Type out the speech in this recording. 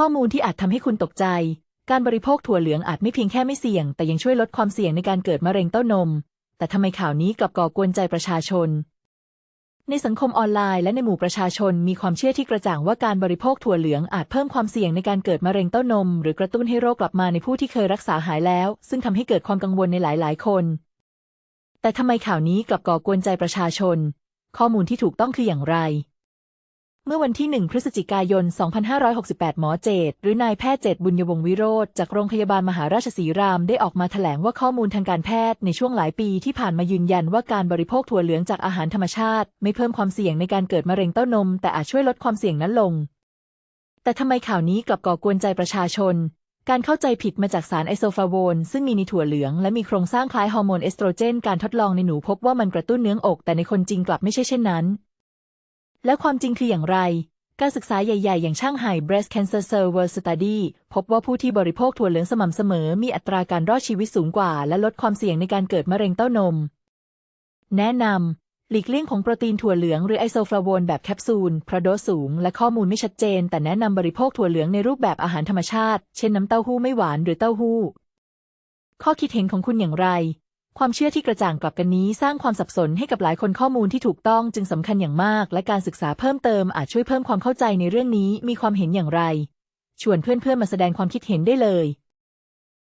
ข้อมูลที่อาจทำให้คุณตกใจ การบริโภคถั่วเหลืองอาจไม่เพียงแค่ไม่เสี่ยง แต่ยังช่วยลดความเสี่ยงในการเกิดมะเร็งเต้านม แต่ทำไมข่าวนี้กลับก่อกวนใจประชาชน ในสังคมออนไลน์และในหมู่ประชาชนมีความเชื่อที่กระจ่างว่าการบริโภคถั่วเหลืองอาจเพิ่มความเสี่ยงในการเกิดมะเร็งเต้านม หรือกระตุ้นให้โรคกลับมาในผู้ที่เคยรักษาหายแล้ว ซึ่งทำให้เกิดความกังวลในหลาย ๆ คน แต่ทำไมข่าวนี้กลับก่อกวนใจประชาชน ข้อมูลที่ถูกต้องคืออย่างไร เมื่อวันที่ 1 พฤศจิกายน 2568 หมอเจต หรือนายแพทย์เจตบุญยวงศ์วิโรธจากโรงพยาบาลมหาราชสีรามได้ออกมาแถลงว่าข้อมูลทางการแพทย์ในช่วงหลายปีที่ผ่านมายืนยันว่าการบริโภคถั่วเหลืองจากอาหารธรรมชาติ ไม่เพิ่มความเสี่ยงในการเกิดมะเร็งเต้านม แต่อาจช่วยลดความเสี่ยงนั้นลง แต่ทำไมข่าวนี้กลับก่อกวนใจประชาชน การเข้าใจผิดมาจากสารไอโซฟาโวนซึ่งมีในถั่วเหลืองและมีโครงสร้างคล้ายฮอร์โมนเอสโตรเจน การทดลองในหนูพบว่ามันกระตุ้นเนื้ออก แต่ในคนจริงกลับไม่ใช่เช่นนั้น แล้วความจริงคืออย่างไร การศึกษาใหญ่ๆ อย่างช่างไห่ Breast Cancer Survey Study พบว่าผู้ที่บริโภคถั่วเหลืองสม่ำเสมอ มีอัตราการรอดชีวิตสูงกว่า และลดความเสี่ยงในการเกิดมะเร็งเต้านม แนะนำหลีกเลี่ยงของโปรตีนถั่วเหลืองหรือไอโซฟลาโวนแบบแคปซูลเพราะโดสสูงและข้อมูลไม่ชัดเจน แต่แนะนำบริโภคถั่วเหลืองในรูปแบบอาหารธรรมชาติ เช่นน้ำเต้าหู้ไม่หวานหรือเต้าหู้ ข้อคิดเห็นของคุณอย่างไร ความเชื่อที่กระจ่างกลับกันนี้สร้างความสับสนให้กับหลายคนข้อมูลที่ถูกต้องจึงสำคัญอย่างมาก และการศึกษาเพิ่มเติมอาจช่วยเพิ่มความเข้าใจในเรื่องนี้มีความเห็นอย่างไร ชวนเพื่อนๆมาแสดงความคิดเห็นได้เลย